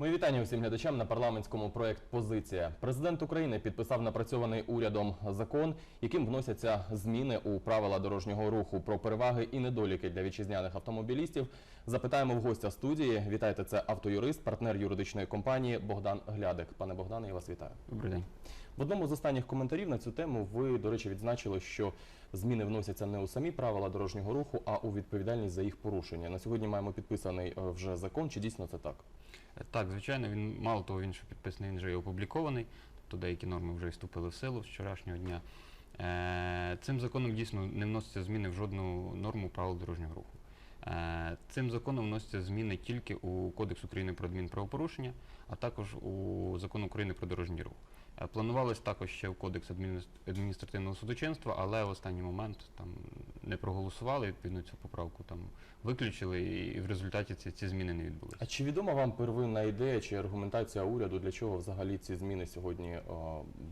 Мої вітання усім глядачам на парламентському проект Позиція. Президент України підписав напрацьований урядом закон, яким вносяться зміни у правила дорожнього руху про переваги і недоліки для вітчизняних автомобілістів. Запитаємо в гостя студії. Вітайте, це автоюрист, партнер юридичної компанії Богдан Глядик. Пане Богдане, я вас вітаю. Добрий день. В одному з останніх коментарів на цю тему ви, до речі, відзначили, що зміни вносяться не у самі правила дорожнього руху, а у відповідальність за їх порушення. На сьогодні маємо підписаний е, вже закон. Чи дійсно це так? Е, Так, звичайно, він мало того, він що підписаний, він вже і опублікований, тобто деякі норми вже вступили в силу з вчорашнього дня. Е, Цим законом дійсно не вносяться зміни в жодну норму правил дорожнього руху. Цим законом вносяться зміни тільки у Кодекс України про адмінправопорушення, а також у Закон України про дорожній рух. Е, Планувалось також ще в Кодекс адміністр- адміністративного судочинства, але в останній момент там не проголосували, відповідно цю поправку там виключили, і в результаті ці, ці зміни не відбулися. А чи відома вам первинна ідея чи аргументація уряду, для чого взагалі ці зміни сьогодні е,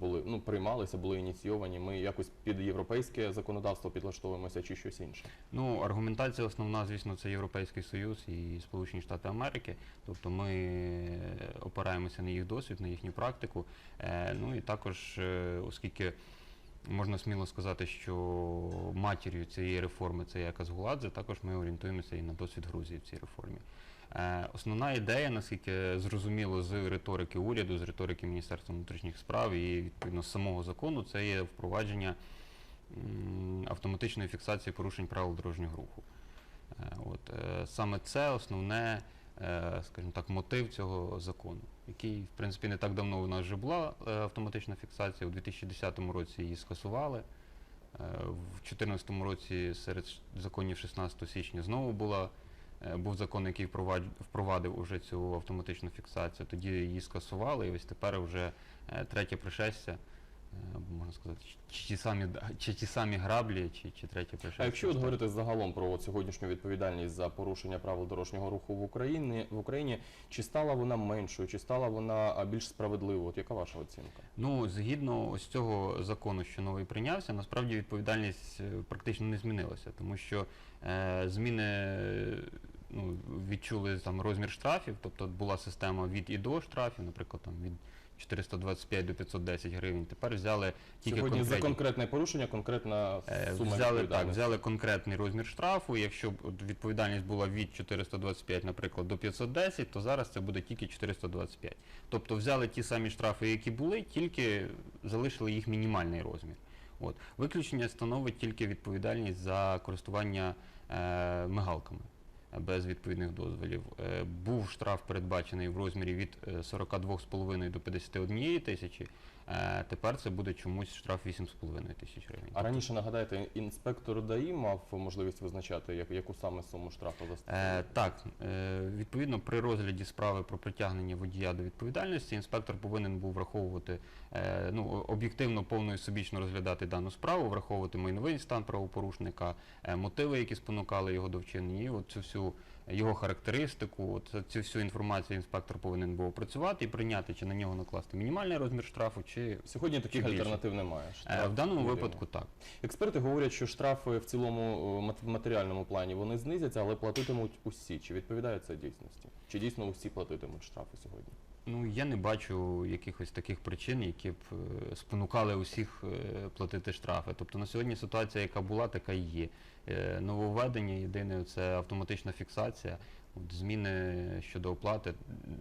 були ну приймалися, були ініційовані? Ми якось під європейське законодавство підлаштовуємося чи щось інше? Ну, аргументація основна, звісно, це Європейський Союз і Сполучені Штати Америки. Тобто ми е, опираємося на їх досвід, на їхню практику. Ну і також, е, оскільки можна сміло сказати, що матір'ю цієї реформи це є Казгуладзе, також ми орієнтуємося і на досвід Грузії в цій реформі. Е, Основна ідея, наскільки зрозуміло з риторики уряду, з риторики Міністерства внутрішніх справ і відповідно з самого закону, це є впровадження автоматичної фіксації порушень правил дорожнього руху. Е, От, саме це основне, скажімо так, мотив цього закону, який, в принципі, не так давно у нас вже була е, автоматична фіксація. У 2010 році її скасували. Е, В 2014 році серед законів 16 січня знову була, е, був закон, який впровадив уже цю автоматичну фіксацію. Тоді її скасували, і ось тепер вже е, третє пришестя. Е, Можна сказати, чи ті самі, чи ті самі граблі, чи, чи третє. А якщо от говорити загалом про от сьогоднішню відповідальність за порушення правил дорожнього руху в Україні в Україні, чи стала вона меншою, чи стала вона більш справедливою? От яка ваша оцінка? Ну, згідно ось цього закону, що новий прийнявся, насправді відповідальність е, практично не змінилася, тому що е, зміни ну, відчули там розмір штрафів, тобто була система від і до штрафів, наприклад, там від 425 до 510 гривень. Тепер взяли тільки Сьогодні за конкретне порушення, конкретна Е, сума Взяли так, взяли конкретний розмір штрафу. Якщо відповідальність була від 425, наприклад, до 510, то зараз це буде тільки 425. Тобто взяли ті самі штрафи, які були, тільки залишили їх мінімальний розмір. От виключення становить тільки відповідальність за користування е, мигалками без відповідних дозволів. Е, був штраф передбачений в розмірі від е, 42,5 до 51 тисячі. Е, тепер це буде чомусь штраф 8,5 тисяч гривень. А раніше нагадайте, інспектор ДАІ мав можливість визначати, як- яку саме суму штрафу Е, застосовувати? так, е, відповідно, при розгляді справи про притягнення водія до відповідальності інспектор повинен був враховувати ну, об'єктивно, повно і собічно розглядати дану справу, враховувати майновий стан правопорушника, мотиви, які спонукали його до вчинення, і от цю всю його характеристику, от цю всю інформацію інспектор повинен був опрацювати і прийняти, чи на нього накласти мінімальний розмір штрафу, чи Сьогодні таких Чи альтернатив немає. Е, Штраф в даному єдиний. випадку так. Експерти говорять, що штрафи в цілому е, матеріальному плані вони знизяться, але платитимуть усі. Чи відповідає це дійсності? Чи дійсно усі платитимуть штрафи сьогодні? Ну, я не бачу якихось таких причин, які б е, спонукали усіх платити штрафи. Тобто на сьогодні ситуація, яка була, така і є. Е, Нововведення єдине це автоматична фіксація. От зміни щодо оплати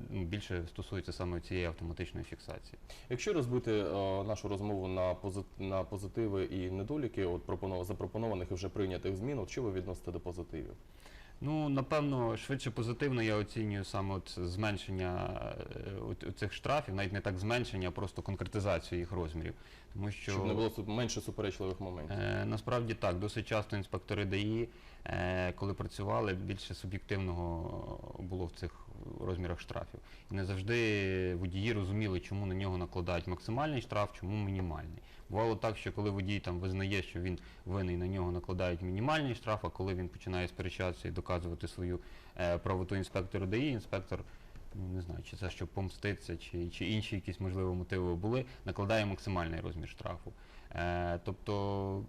більше стосуються саме цієї автоматичної фіксації. Якщо розбити о, нашу розмову на, позит... на позитиви і недоліки, от пропонов- запропонованих і вже прийнятих змін, от що ви відносите до позитивів? Ну, напевно, швидше позитивно я оцінюю саме от зменшення е, цих штрафів, навіть не так зменшення, а просто конкретизацію їх розмірів. Тому що Щоб не було су- менше суперечливих моментів. Е, Насправді так, досить часто інспектори ДАІ, е, коли працювали, більше суб'єктивного було в цих розмірах штрафів. І не завжди водії розуміли, чому на нього накладають максимальний штраф, чому мінімальний. Бувало так, що коли водій там визнає, що він винний, на нього накладають мінімальний штраф, а коли він починає сперечатися і доказувати свою е, правоту інспектору ДАІ, інспектор. Ну, не знаю, чи це щоб помститися, чи, чи інші якісь можливо мотиви були, накладає максимальний розмір штрафу. Е, тобто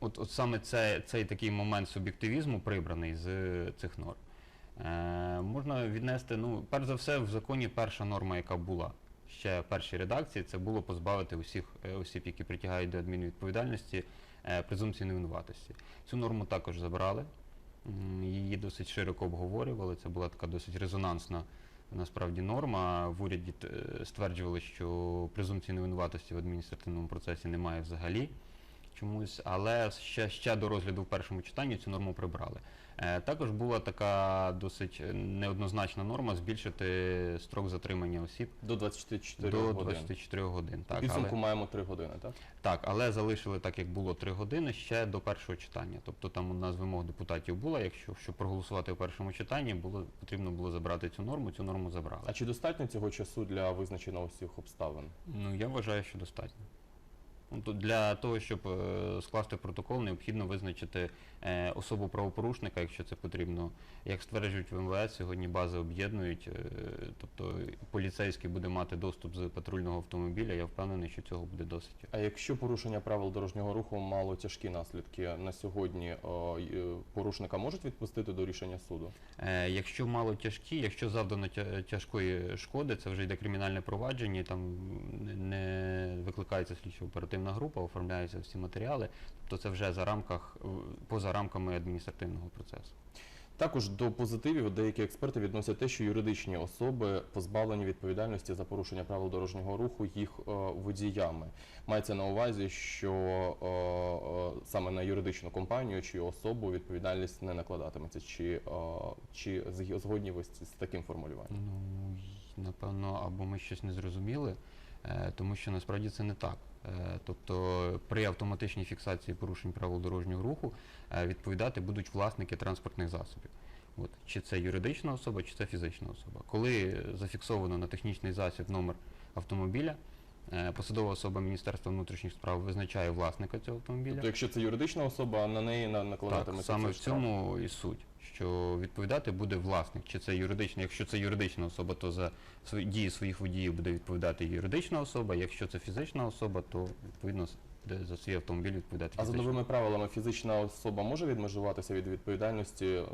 От, от саме це, цей такий момент суб'єктивізму прибраний з цих норм. Е, можна віднести, ну, перш за все, в законі перша норма, яка була ще в першій редакції, це було позбавити усіх е, осіб, які притягають до адмінвідповідальності, е, презумпції невинуватості. Цю норму також забрали. Її досить широко обговорювали. Це була така досить резонансна насправді норма. В уряді стверджували, що презумпції невинуватості в адміністративному процесі немає взагалі чомусь, але ще, ще до розгляду в першому читанні цю норму прибрали. Е, Також була така досить неоднозначна норма збільшити строк затримання осіб До 24 до годин. 24 годин. У Так, підсумку але, маємо 3 години, так? так, але залишили так, як було 3 години ще до першого читання. Тобто там одна з вимог депутатів була, якщо щоб проголосувати в першому читанні, було потрібно було забрати цю норму, цю норму забрали. А чи достатньо цього часу для визначення усіх обставин? Ну, я вважаю, що достатньо. Ну, Для того, щоб е, скласти протокол, необхідно визначити е, особу правопорушника, якщо це потрібно. Як стверджують в МВС, сьогодні бази об'єднують, е, тобто поліцейський буде мати доступ з патрульного автомобіля. Я впевнений, що цього буде досить. А якщо порушення правил дорожнього руху мало тяжкі наслідки на сьогодні, порушника можуть відпустити до рішення суду? Якщо мало тяжкі, якщо завдано тяжкої шкоди, це вже йде кримінальне провадження, там не викликається слідчо оперативна група, оформляються всі матеріали, тобто це вже за рамках в- поза рамками адміністративного процесу. Також до позитивів деякі експерти відносять те, що юридичні особи позбавлені відповідальності за порушення правил дорожнього руху їх е, водіями. Мається на увазі, що е, е, саме на юридичну компанію чи особу відповідальність не накладатиметься. Чи, е, чи згодні ви з, таким формулюванням? Ну, напевно, або ми щось не зрозуміли, е, тому що насправді це не так. Е, Тобто при автоматичній фіксації порушень правил дорожнього руху е, відповідати будуть власники транспортних засобів. От. Чи це юридична особа, чи це фізична особа. Коли зафіксовано на технічний засіб номер автомобіля, е, посадова особа Міністерства внутрішніх справ визначає власника цього автомобіля. Тобто, якщо це юридична особа, на неї на- Так, накладатиметься саме в цьому і суть, що відповідати буде власник. Чи це юридична, якщо це юридична особа, то за дії своїх водіїв буде відповідати юридична особа. Якщо це фізична особа, то відповідно буде за свій автомобіль відповідати А за фізична. новими правилами фізична особа може відмежуватися від відповідальності е,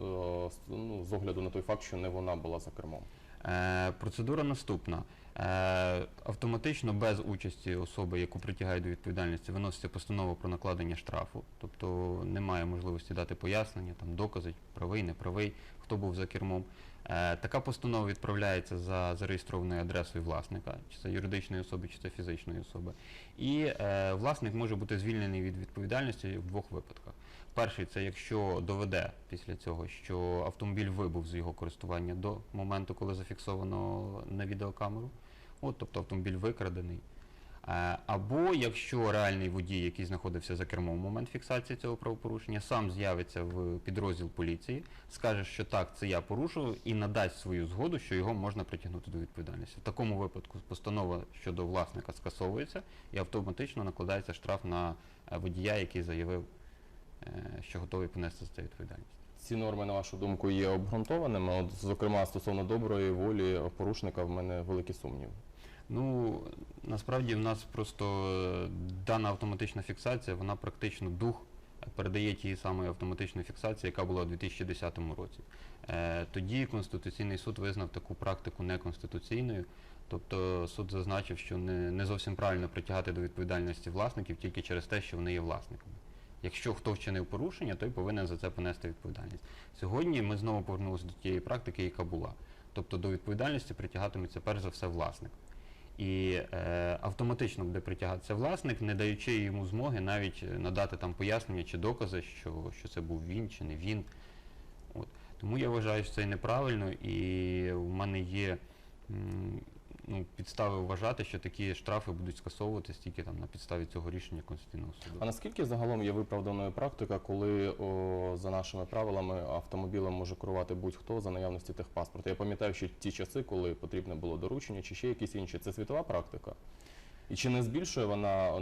ну, з огляду на той факт, що не вона була за кермом. Е, процедура наступна. Е, автоматично без участі особи, яку притягають до відповідальності, виноситься постанова про накладення штрафу. Тобто немає можливості дати пояснення, там докази, правий, неправий, хто був за кермом. Е, така постанова відправляється за зареєстрованою адресою власника, чи це юридичної особи, чи це фізичної особи. І власник може бути звільнений від відповідальності в двох випадках. Перший це якщо доведе після цього, що автомобіль вибув з його користування до моменту, коли зафіксовано на відеокамеру. От, тобто автомобіль викрадений. Е, Або якщо реальний водій, який знаходився за кермом в момент фіксації цього правопорушення, сам з'явиться в підрозділ поліції, скаже, що так, це я порушив, і надасть свою згоду, що його можна притягнути до відповідальності. В такому випадку постанова щодо власника скасовується і автоматично накладається штраф на е, водія, який заявив, що готовий понести за це відповідальність. Ці норми, на вашу думку, є обґрунтованими. От, зокрема, стосовно доброї волі порушника, в мене великі сумніви. Ну, насправді в нас просто е, дана автоматична фіксація, вона практично дух передає тієї самої автоматичної фіксації, яка була у 2010 році. Е, тоді Конституційний суд визнав таку практику неконституційною. Тобто суд зазначив, що не, не зовсім правильно притягати до відповідальності власників тільки через те, що вони є власниками. Якщо хто вчинив порушення, той повинен за це понести відповідальність. Сьогодні ми знову повернулися до тієї практики, яка була. Тобто до відповідальності притягатиметься перш за все власник. І е, автоматично буде притягатися власник, не даючи йому змоги навіть е, надати там пояснення чи докази, що, що це був він чи не він. От. Тому я вважаю, що це неправильно, і в мене є ну, підстави вважати, що такі штрафи будуть скасовуватись тільки там на підставі цього рішення Конституційного суду. А наскільки загалом є виправданою практика, коли о, за нашими правилами автомобілем може керувати будь-хто за наявності техпаспорта? Я пам'ятаю, що ті часи, коли потрібне було доручення чи ще якісь інші, це світова практика. І чи не збільшує вона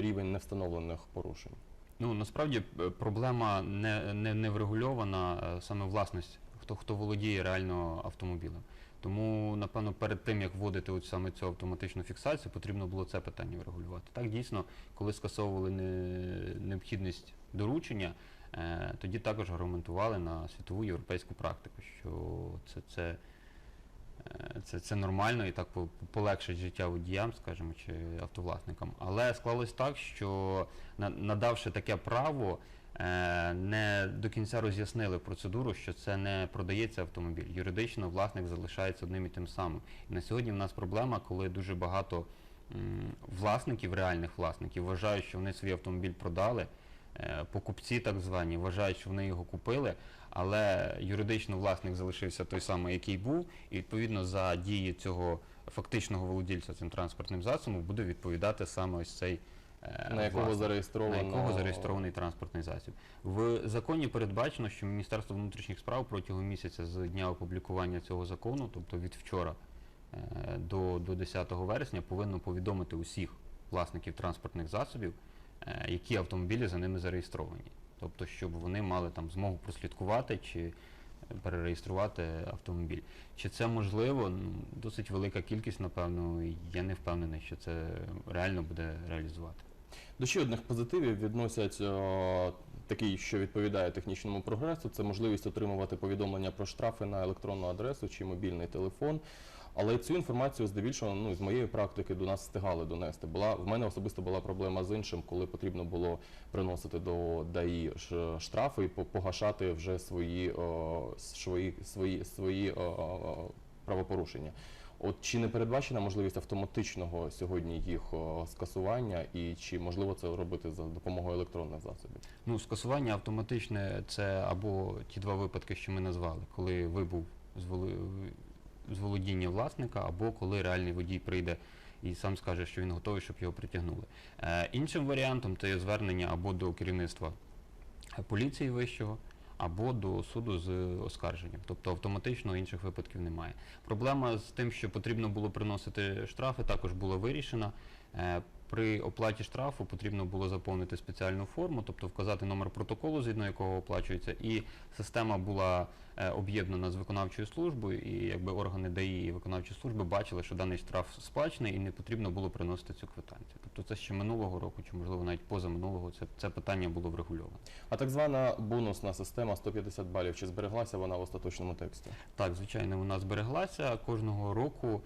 рівень невстановлених порушень? Ну насправді е, проблема не, не, не врегульована е, саме власність, хто хто володіє реально автомобілем. Тому, напевно, перед тим як вводити от саме цю автоматичну фіксацію, потрібно було це питання врегулювати. Так дійсно, коли скасовували не, необхідність доручення, е, тоді також аргументували на світову європейську практику, що це, це, е, це, це нормально і так по- полегшить життя водіям, скажімо, чи автовласникам. Але склалось так, що на- надавши таке право, не до кінця роз'яснили процедуру, що це не продається автомобіль. Юридично власник залишається одним і тим самим. І на сьогодні в нас проблема, коли дуже багато власників, реальних власників, вважають, що вони свій автомобіль продали. Е, Покупці так звані вважають, що вони його купили, але юридично власник залишився той самий, який був, і відповідно за дії цього фактичного володільця цим транспортним засобом буде відповідати саме ось цей е, на якого власник зареєстровано на якого зареєстрований транспортний засіб. В законі передбачено, що Міністерство внутрішніх справ протягом місяця з дня опублікування цього закону, тобто від вчора е, до, до 10 вересня, повинно повідомити усіх власників транспортних засобів, е, які автомобілі за ними зареєстровані. Тобто, щоб вони мали там змогу прослідкувати чи перереєструвати автомобіль. Чи це можливо? Ну, Досить велика кількість, напевно, і я не впевнений, що це реально буде реалізувати. До ще одних позитивів відносять е, такий, що відповідає технічному прогресу. Це можливість отримувати повідомлення про штрафи на електронну адресу чи мобільний телефон. Але цю інформацію здебільшого, ну з моєї практики до нас встигали донести. Була в мене особисто була проблема з іншим, коли потрібно було приносити до ДАІ штрафи і по- погашати вже свої, о, свої, свої, свої о, о, правопорушення. От чи не передбачена можливість автоматичного сьогодні їх скасування, і чи можливо це робити за допомогою електронних засобів? Ну, скасування автоматичне це або ті два випадки, що ми назвали, коли вибув з воли- з володіння власника, або коли реальний водій прийде і сам скаже, що він готовий, щоб його притягнули. Е, іншим варіантом це є звернення або до керівництва поліції вищого, або до суду з оскарженням. Тобто автоматично інших випадків немає. Проблема з тим, що потрібно було приносити штрафи, також була вирішена. При оплаті штрафу потрібно було заповнити спеціальну форму, тобто вказати номер протоколу, згідно якого оплачується, і система була е, об'єднана з виконавчою службою, і якби органи ДАІ і виконавчої служби бачили, що даний штраф сплачений і не потрібно було приносити цю квитанцію. Тобто це ще минулого року, чи можливо навіть поза минулого, це, це питання було врегульовано. А так звана бонусна система 150 балів, чи збереглася вона в остаточному тексті? Так, звичайно, вона збереглася. Кожного року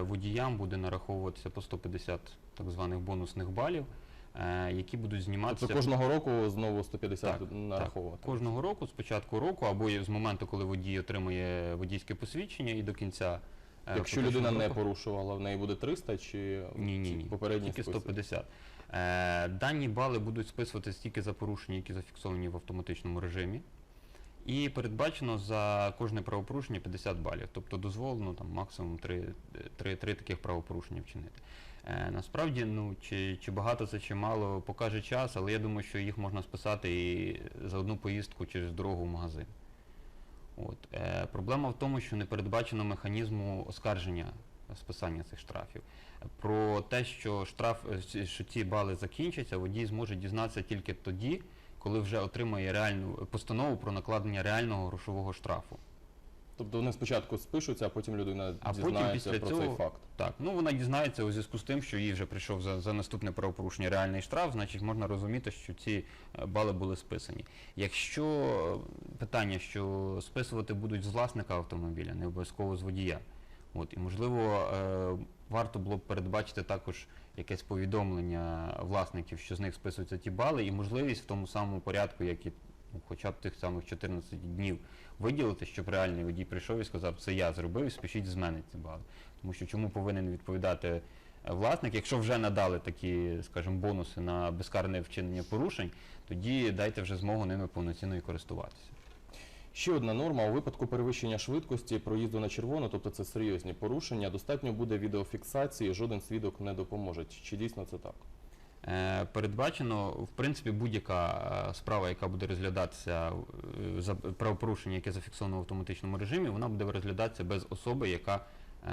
водіям буде нараховуватися по 150 так званих бонусних балів, е, які будуть зніматися Тобто кожного року знову 150 Так, нараховувати? кожного року, з початку року, або з моменту, коли водій отримує водійське посвідчення і до кінця. е, Якщо людина не порушувала, в неї буде 300 чи, Ні, ні, ні. попередній Тільки 150. Е, дані бали будуть списуватися тільки за порушення, які зафіксовані в автоматичному режимі. І передбачено за кожне правопорушення 50 балів. Тобто дозволено там максимум 3, 3, 3 таких правопорушення вчинити. Е, насправді, ну чи, чи багато це, чи мало, покаже час, але я думаю, що їх можна списати і за одну поїздку через дорогу в магазин. От. Е, проблема в тому, що не передбачено механізму оскарження списання цих штрафів. Про те, що штраф, е, що ці бали закінчаться, водій зможе дізнатися тільки тоді, коли вже отримає реальну постанову про накладення реального грошового штрафу. Тобто вони спочатку спишуться, а потім людина А потім дізнається після про цього- цей факт. Так, ну вона дізнається у зв'язку з тим, що їй вже прийшов за, за наступне правопорушення реальний штраф, значить можна розуміти, що ці е, бали були списані. Якщо е, питання, що списувати будуть з власника автомобіля, не обов'язково з водія. От, і можливо, е, варто було б передбачити також якесь повідомлення власників, що з них списуються ті бали, і можливість в тому самому порядку, як і ну, хоча б тих самих 14 днів виділити, щоб реальний водій прийшов і сказав, це я зробив, спішіть з мене ці бали. Тому що чому повинен відповідати е, власник, якщо вже надали такі, скажімо, бонуси на безкарне вчинення порушень, тоді дайте вже змогу ними повноцінно і користуватися. Ще одна норма у випадку перевищення швидкості проїзду на червоно, тобто це серйозні порушення, достатньо буде відеофіксації, жоден свідок не допоможе. Чи дійсно це так? Е, Передбачено, в принципі, будь-яка е, справа, яка буде розглядатися е, правопорушення, яке зафіксовано в автоматичному режимі, вона буде розглядатися без особи, яка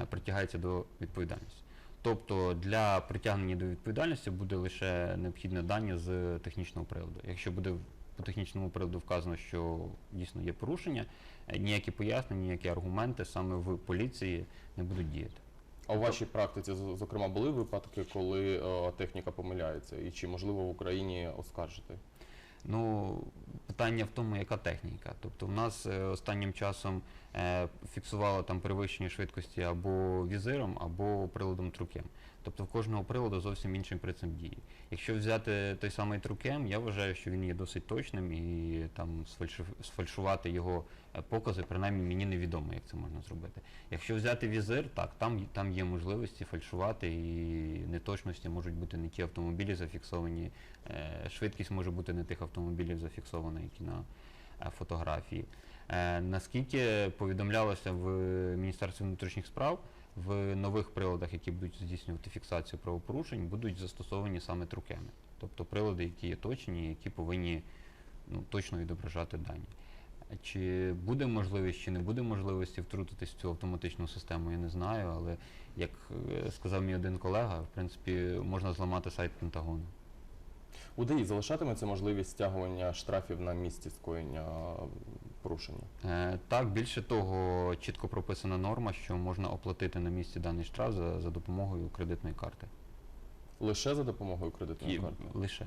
притягається до відповідальності. Тобто для притягнення до відповідальності буде лише необхідне дані з технічного приводу. Якщо буде по технічному приводу вказано, що дійсно є порушення, е, ніякі пояснення, ніякі аргументи саме в поліції не будуть діяти. А у вашій практиці, зокрема, були випадки, коли е, техніка помиляється, і чи можливо в Україні оскаржити? Ну, питання в тому, яка техніка. Тобто в нас е, останнім часом е, фіксувало там перевищення швидкості або візиром, або приладом трукем. Тобто в кожного приладу зовсім інший принцип дії. Якщо взяти той самий трукем, я вважаю, що він є досить точним і там сфальшувати його е, покази, принаймні мені невідомо, як це можна зробити. Якщо взяти візир, так, там, там є можливості фальшувати і неточності можуть бути не ті автомобілі зафіксовані, е, швидкість може бути не тих автомобілів зафіксована, які на фотографії. Е, Наскільки повідомлялося в Міністерстві внутрішніх справ, в нових приладах, які будуть здійснювати фіксацію правопорушень, будуть застосовані саме трукеми. Тобто прилади, які є точні, які повинні ну, точно відображати дані. Чи буде можливість, чи не буде можливості втрутитись в цю автоматичну систему, я не знаю, але як е, сказав мій один колега, в принципі, можна зламати сайт Пентагону. У ДАІ залишатиметься можливість стягування штрафів на місці скоєння е, порушення. Е, Так, більше того, чітко прописана норма, що можна оплатити на місці даний штраф за, за допомогою кредитної карти. Лише за допомогою кредитної І карти. лише.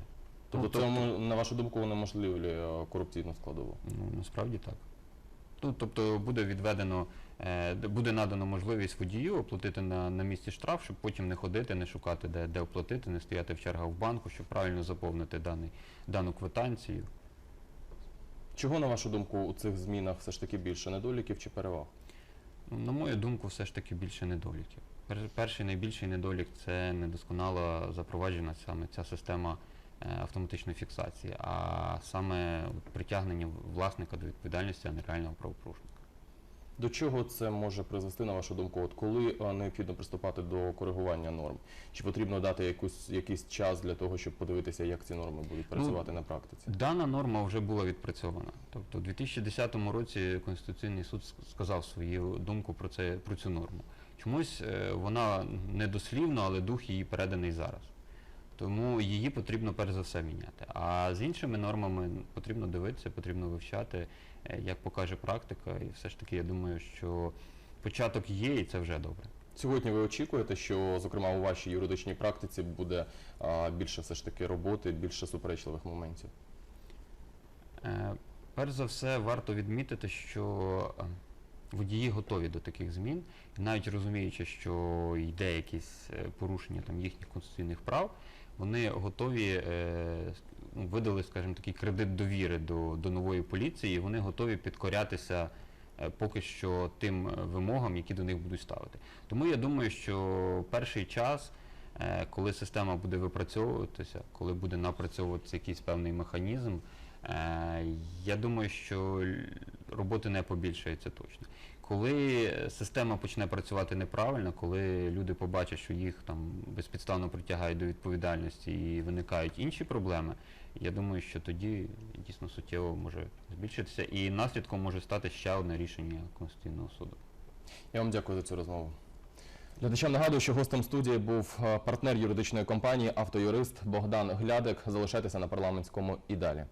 Тобто, Ну, це, мо- на вашу думку, воно можливі корупційну складову. Ну, насправді так. Ну, тобто буде відведено, е, буде надано можливість водію оплатити на, на місці штраф, щоб потім не ходити, не шукати, де, де оплатити, не стояти в чергах в банку, щоб правильно заповнити даний, дану квитанцію. Чого, на вашу думку, у цих змінах все ж таки більше недоліків чи переваг? Ну, На мою думку, все ж таки більше недоліків. Перший найбільший недолік це недосконало запроваджена саме ця система автоматичної фіксації, а саме притягнення власника до відповідальності, а не реального правопорушника. До чого це може призвести, на вашу думку, от коли е, необхідно приступати до коригування норм? Чи потрібно дати якусь, якийсь час для того, щоб подивитися, як ці норми будуть працювати на практиці? Дана норма вже була відпрацьована. Тобто у 2010 році Конституційний суд сказав свою думку про, це, про цю норму. Чомусь е, вона недослівно, але дух її переданий зараз. Тому її потрібно перш за все міняти. А з іншими нормами потрібно дивитися, потрібно вивчати, е, як покаже практика. І все ж таки я думаю, що початок є, і це вже добре. Сьогодні ви очікуєте, що, зокрема, у вашій юридичній практиці буде а, більше все ж таки роботи, більше суперечливих моментів? Е, Перш за все, варто відмітити, що е, водії готові до таких змін, навіть розуміючи, що йде якісь е, порушення там, їхніх конституційних прав, вони готові, е, ну, видали, скажімо, такий кредит довіри до, до нової поліції, і вони готові підкорятися е, поки що тим е, вимогам, які до них будуть ставити. Тому я думаю, що перший час, коли система буде випрацьовуватися, коли буде напрацьовуватися якийсь певний механізм, Я думаю, що роботи не побільшається точно. Коли система почне працювати неправильно, коли люди побачать, що їх там безпідставно притягають до відповідальності і виникають інші проблеми, я думаю, що тоді дійсно суттєво може збільшитися і наслідком може стати ще одне рішення Конституційного суду. Я вам дякую за цю розмову. Глядачам нагадую, що гостем студії був е, партнер юридичної компанії, автоюрист Богдан Глядик. Залишайтеся на парламентському і далі.